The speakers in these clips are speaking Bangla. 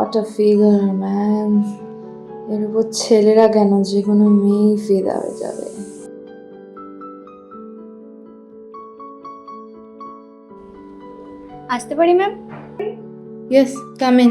হোয়াট আ ফিগার ম্যান এর উপর ছেলেরা কেন? যে কোনো মেয়েই ফেদা হয়ে যাবে। আসতে পারি ম্যাম ইয়েস কাম ইন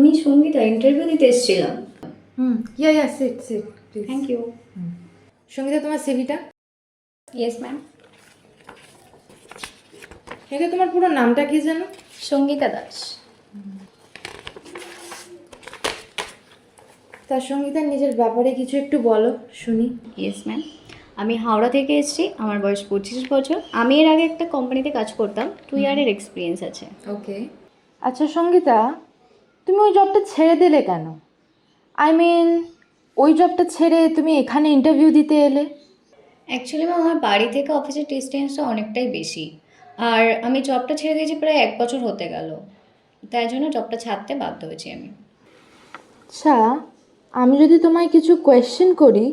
আমি সঙ্গীতা ইন্টারভিউ দিতে এসেছিলাম। হুম yeah yeah sit sit thank you Sangeeta তোমার সিভিটা ইয়েস ম্যাম এটা তোমার পুরো নামটা কি জানো সঙ্গীতা দাস। তার সঙ্গীতার নিজের ব্যাপারে কিছু একটু বলো শুনি। ইয়েস ম্যাম আমি হাওড়া থেকে এসেছি আমার বয়স পঁচিশ বছর। আমি এর আগে একটা কোম্পানিতে কাজ করতাম টু ইয়ারের এক্সপিরিয়েন্স আছে। ওকে আচ্ছা সঙ্গীতা তুমি ওই জবটা ছেড়ে দিলে কেন? আই মিন ওই জবটা ছেড়ে তুমি এখানে ইন্টারভিউ দিতে এলে? অ্যাকচুয়ালি ম্যাম আমার বাড়ি থেকে অফিসের ডিস্টেন্সটা অনেকটাই বেশি। আর আমি জবটা ছেড়ে দিয়েছি প্রায় এক বছর হতে গেল। তাই জন্য জবটা ছাড়তে বাধ্য হয়েছি আমি। আচ্ছা আমি যদি তোমায় কিছু কোয়েশ্চেন করি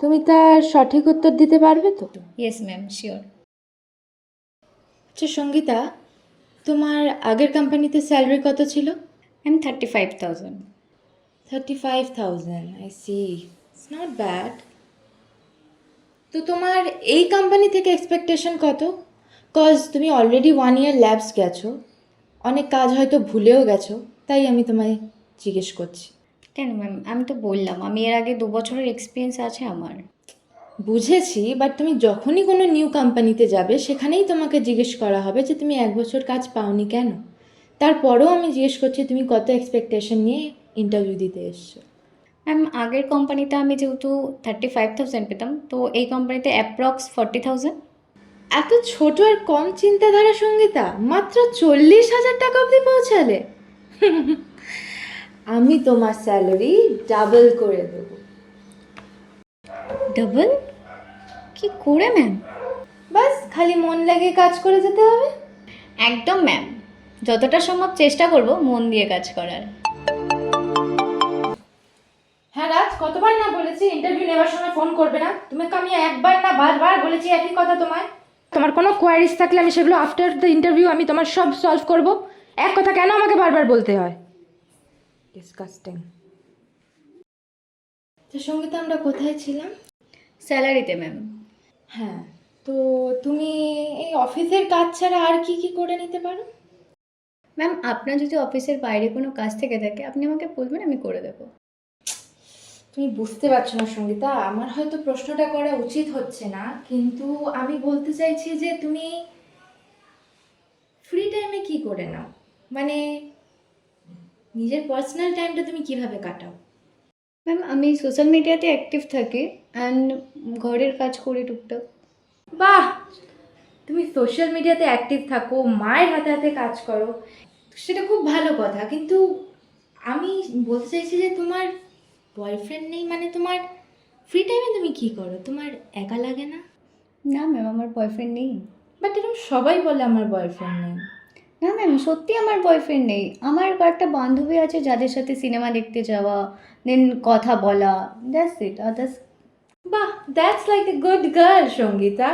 তুমি তার সঠিক উত্তর দিতে পারবে তো? ইয়েস ম্যাম শিওর আচ্ছা সঙ্গীতা তোমার আগের কোম্পানিতে স্যালারি কত ছিল? Thirty five thousand I see it's not bad তো তোমার এই কোম্পানি থেকে এক্সপেকটেশন কত? কজ তুমি অলরেডি ওয়ান ইয়ার ল্যাবস গেছো। অনেক কাজ হয়তো ভুলেও গেছো। তাই আমি তোমায় জিজ্ঞেস করছি। কেন ম্যাম আমি তো বললাম আমি এর আগে দু বছরের এক্সপিরিয়েন্স আছে আমার। বুঝেছি বাট তুমি যখনই কোনো নিউ কোম্পানিতে যাবে সেখানেই তোমাকে জিজ্ঞেস করা হবে যে তুমি এক বছর কাজ পাওনি কেন? তারপরেও আমি জিজ্ঞেস করছি তুমি কত এক্সপেকটেশন নিয়ে ইন্টারভিউ দিতে এসছো? ম্যাম আগের কোম্পানিতে আমি যেহেতু থার্টি ফাইভ থাউজেন্ড পেতাম তো এই কোম্পানিতে অ্যাপ্রক্স ফর্টি থাউজেন্ড এত ছোট আর কম চিন্তাধারা সঙ্গীতা? মাত্র চল্লিশ হাজার টাকা অবধি পৌঁছালে? আমি তোমার স্যালারি ডাবল করে দেবো। ডাবল কি করে ম্যাম বাস খালি মন লাগে কাজ করে যেতে হবে। একদম ম্যাম যতটা সম্ভব চেষ্টা করব মন দিয়ে কাজ করার। হ্যাঁ রাজ কতবার না বলেছি ইন্টারভিউ নেওয়ার সময় ফোন করবে না? তোমাকে আমি একবার না বারবার বলেছি একই কথা তোমায়। তোমার কোনো কোয়ারিজ থাকলে আমি সেগুলো আফটার দ্য ইন্টারভিউ আমি তোমার সব সলভ করব। এক কথা কেন আমাকে বারবার বলতে হয়? ডিসকাস্টিং তো সংগীত আমরা কোথায় ছিলাম? স্যালারিতে ম্যাম হ্যাঁ তো তুমি এই অফিসের কাজ ছাড়া আর কি কি করে নিতে পারো? ম্যাম আপনার যদি অফিসের বাইরে কোনো কাজ থেকে থাকে আপনি আমাকে বলবেন আমি করে দেবো। তুমি বুঝতে পারছ না সঙ্গীতা। আমার হয়তো প্রশ্নটা করা উচিত হচ্ছে না কিন্তু আমি বলতে চাইছি যে তুমি ফ্রি টাইমে কি করে নাও? মানে নিজের পার্সোনাল টাইমটা তুমি কীভাবে কাটাও? ম্যাম আমি সোশ্যাল মিডিয়াতে অ্যাক্টিভ থাকি অ্যান্ড ঘরের কাজ করি টুকটাক। বাহ! তুমি সোশ্যাল মিডিয়াতে অ্যাক্টিভ থাকো মায়ের হাতে হাতে কাজ করো। সেটা খুব ভালো কথা কিন্তু আমি বলতে চাইছি যে তোমার বয়ফ্রেন্ড নেই মানে তোমার ফ্রি টাইমে তুমি কি করো? তোমার একা লাগে না? না ম্যাম আমার বয়ফ্রেন্ড নেই। বাট এরকম সবাই বলে আমার বয়ফ্রেন্ড নেই। না ম্যাম সত্যি আমার বয়ফ্রেন্ড নেই। আমার কয়েকটা বান্ধবী আছে যাদের সাথে সিনেমা দেখতে যাওয়া দেন কথা বলা দ্যাটস ইট আদার্স বাহ that's like a good girl Sangeeta.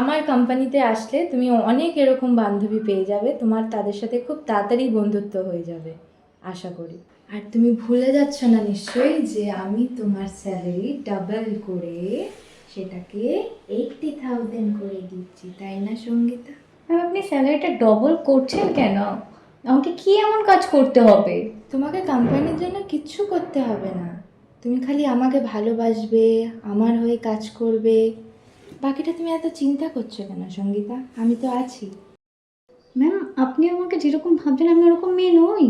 আমার কোম্পানিতে আসলে তুমি অনেক এরকম বান্ধবী পেয়ে যাবে তোমার তাদের সাথে খুব তাড়াতাড়ি বন্ধুত্ব হয়ে যাবে আশা করি। আর তুমি ভুলে যাচ্ছ না নিশ্চয়ই যে আমি তোমার স্যালারি ডাবল করে সেটাকে এইটটি থাউজেন্ড করে দিচ্ছি তাই না সঙ্গীতা? ম্যাম আপনি স্যালারিটা ডবল করছেন কেন? আমাকে কি এমন কাজ করতে হবে? তোমাকে কোম্পানির জন্য কিচ্ছু করতে হবে না। তুমি খালি আমাকে ভালোবাসবে আমার হয়ে কাজ করবে বাকিটা তুমি এত চিন্তা করছ কেন সঙ্গীতা? আমি তো আছি। ম্যাম আপনি আমাকে যেরকম ভাবছেন আমি ওরকম মেয়ে নই।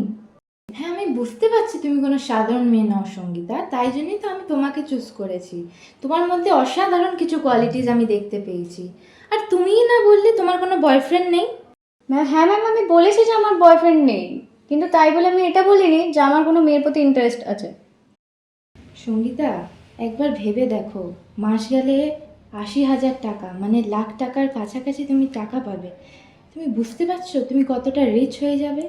হ্যাঁ আমি বুঝতে পারছি তুমি কোনো সাধারণ মেয়ে নও সঙ্গীতা। তাই জন্যই তো আমি তোমাকে চুজ করেছি। তোমার মধ্যে অসাধারণ কিছু কোয়ালিটিস আমি দেখতে পেয়েছি। আর তুমিই না বললে তোমার কোনো বয়ফ্রেন্ড নেই? ম্যাম হ্যাঁ ম্যাম আমি বলেছি যে আমার বয়ফ্রেন্ড নেই। কিন্তু তাই বলে আমি এটা বলিনি যে আমার কোনো মেয়ের প্রতি ইন্টারেস্ট আছে। সঙ্গীতা একবার ভেবে দেখো। মাস গেলে আশি হাজার টাকা মানে লাখ টাকার কাছাকাছি তুমি টাকা পাবে। তুমি বুঝতে পারছ তুমি কতটা রিচ হয়ে যাবে?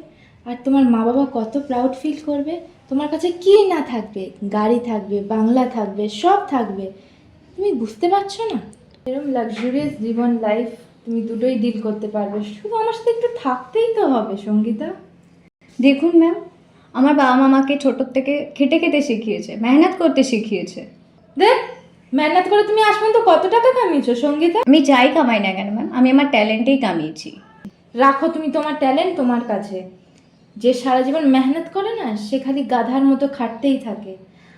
আর তোমার মা বাবা কত প্রাউড ফিল করবে? তোমার কাছে কি না থাকবে? গাড়ি থাকবে, বাংলা থাকবে, সব থাকবে। তুমি বুঝতে পারছ না? এরকম লাক্সুরিয়াস জীবন লাইফ তুমি দুটোই ডিল করতে পারবে। শুধু আমার সাথে একটু থাকতেই তো হবে, সঙ্গীতা। দেখুন ম্যাম আমার বাবা মা আমাকে ছোটোর থেকে খেটে খেতে শিখিয়েছে, মেহনত করতে শিখিয়েছে। দেখ! মেহনত করে তুমি আজ পর্যন্ত কত টাকা কামিয়েছো সঙ্গীতে? আমি যাই কামাই না কেন ম্যাম আমি আমার ট্যালেন্টেই কামিয়েছি। রাখো তুমি তোমার ট্যালেন্ট তোমার কাছে। যে সারা জীবন মেহনত করে না সে খালি গাধার মতো খাটতেই থাকে।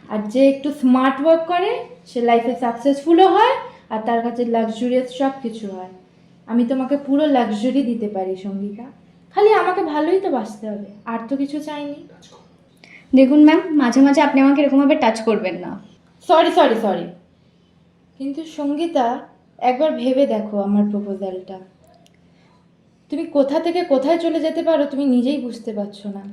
আর যে একটু স্মার্ট ওয়ার্ক করে সে লাইফে সাকসেসফুলও হয় আর তার কাছে লাক্সুরিয়াস সব কিছু হয়। আমি তোমাকে পুরো লাক্সুরি দিতে পারি সঙ্গীতা। খালি আমাকে ভালোই তো বাঁচতে হবে আর তো কিছু চাইনি। দেখুন ম্যাম মাঝে মাঝে আপনি আমাকে এরকমভাবে টাচ করবেন না। সরি সরি সরি কিন্তু সঙ্গীতা একবার ভেবে দেখো আমার প্রপোজালটা তুমি কোথা থেকে কোথায় চলে যেতে পারো তুমি নিজেই বুঝতে পারছ না।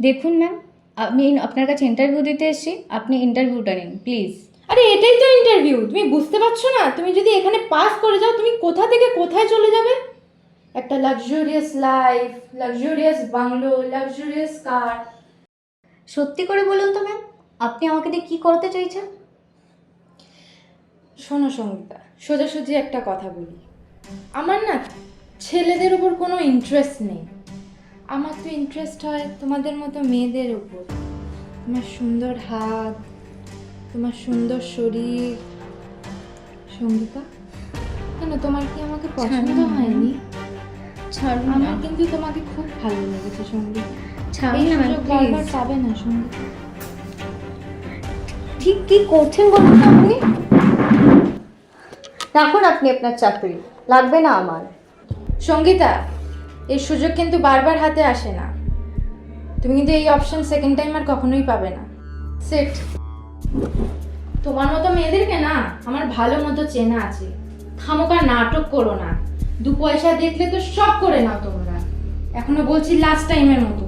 দেখুন ম্যাম আমি আপনার কাছে ইন্টারভিউ দিতে এসেছি আপনি ইন্টারভিউটা নিন প্লিজ আরে এটাই তো ইন্টারভিউ তুমি বুঝতে পারছ না? তুমি যদি এখানে পাস করে যাও তুমি কোথা থেকে কোথায় চলে যাবে? একটা luxurious life luxurious bungalow luxurious car সত্যি করে বলুন তো ম্যাম আপনি আমাকে দিয়ে কী করতে চাইছেন? শোনো সঙ্গীতা সোজাসুজি একটা কথা বলি। আমার না ছেলেদের উপর কোনো ইন্টারেস্ট নেই। আমার তো ইন্টারেস্ট হয় তোমাদের মতো মেয়েদের উপর। তোমার সুন্দর হাত তোমার সুন্দর শরীর। সঙ্গীতা কেন তোমার কি আমাকে পছন্দ হয়নি? আমার কিন্তু তোমাকে খুব ভালো লেগেছে সংগীত। পাবে না সংগীত। ঠিক কি করছেন বলুন আপনি? রাখুন আপনি আপনার চাকরি। লাগবে না আমার। সঙ্গীতা, এই সুযোগ কিন্তু বারবার হাতে আসে না। তুমি কিন্তু এই অপশন সেকেন্ড টাইম আর কখনোই পাবে না। সেট তোমার মতো মেয়েদেরকে না আমার ভালো মতো চেনা আছে। খামোকা নাটক করো না। দু পয়সা দেখলে তো সব করে নাও তোমরা। এখনও বলছি লাস্ট টাইমের মতো।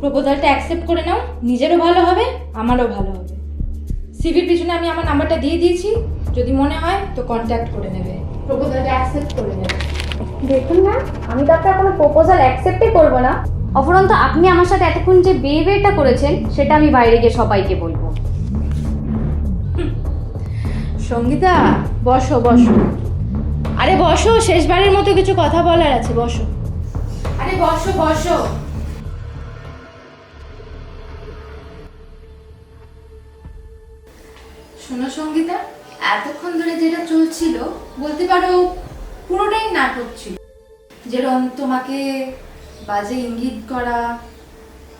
প্রপোজালটা অ্যাকসেপ্ট করে নাও। নিজেরও ভালো হবে, আমারও ভালো হবে। সিভির পিছনে আমি আমার নাম্বারটা দিয়ে দিয়েছি। যদি মনে হয় তো কন্ট্যাক্ট করে নেবে। প্রপোজালটা অ্যাকসেপ্ট করে নেবে। দেখুন না আমি তো আপনার কোনো প্রপোজাল অ্যাকসেপ্টই করব না। অপরন্ত আপনি আমার সাথে এতক্ষণ যে বিহেভিয়ারটা করেছেন সেটা আমি বাইরে গিয়ে সবাইকে বলব। সঙ্গীতা বসো বসো। আরে বসো শেষবারের মতো কিছু কথা বলার আছে বসো। আরে বসো বসো। শোনো সঙ্গীতা এতক্ষণ ধরে যেটা চলছিল বলতে পারো পুরোটাই নাটক ছিল। যেরকম তোমাকে বাজে ইঙ্গিত করা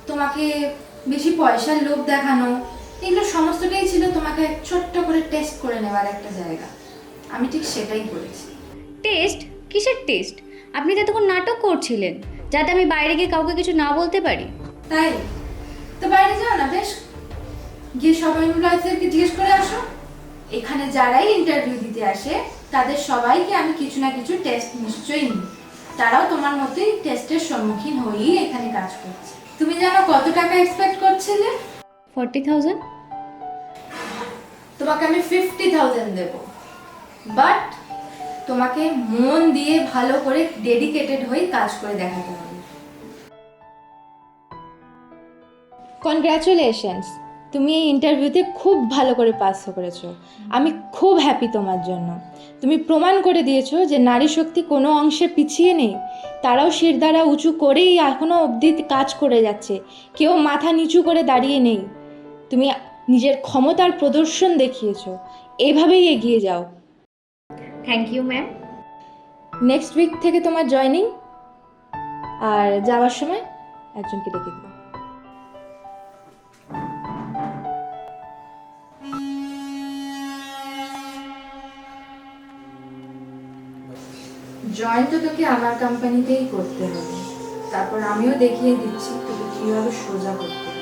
তোমাকে বেশি পয়সার লোভ দেখানো এগুলো সমস্তটাই ছিল তোমাকে ছোট্ট করে টেস্ট করে নেওয়ার একটা জায়গা। আমি ঠিক সেটাই করেছি। টেস্ট কিসের টেস্ট আপনি তো এতক্ষণ নাটক করছিলেন যাতে আমি বাইরে গিয়ে কাউকে কিছু না বলতে পারি। তাই? তো বাইরে যাও না বেশ। গিয়ে সবাই এমপ্লয়িজদেরকে জিজ্ঞেস করে আসো। এখানে যারাই ইন্টারভিউ দিতে আসে তাদের সবাইকে আমি কিছু না কিছু টেস্ট নিশ্চয়ই নিই। তারাও তোমার মতোই টেস্টের সম্মুখীন হয়েই এখানে কাজ করছে। তুমি জানো কত টাকা এক্সপেক্ট করছিলে? ফর্টি থাউজেন্ড তোমাকে আমি ফিফটি থাউজেন্ড দেবো। বাট তোমাকে মন দিয়ে ভালো করে ডেডিকেটেড হয়ে কাজ করে দেখাতে হবে। কনগ্রাচুলেশনস তুমি এই ইন্টারভিউতে খুব ভালো করে পাস করেছ। আমি খুব হ্যাপি তোমার জন্য। তুমি প্রমাণ করে দিয়েছ যে নারী শক্তি কোনো অংশে পিছিয়ে নেই। তারাও শির দ্বারা উঁচু করেই এখনও অবধি কাজ করে যাচ্ছে। কেউ মাথা নিচু করে দাঁড়িয়ে নেই। তুমি নিজের ক্ষমতার প্রদর্শন দেখিয়েছো। এইভাবেই এগিয়ে যাও। Thank you ma'am next week থেকে তোমার জয়নিং আর যাওয়ার সময় একজনকে ডেকে দিও। জয়েন তো তোকে আমার কোম্পানিতেই করতে হবে। তারপর আমিও দেখিয়ে দিচ্ছি তোকে কীভাবে সোজা করতে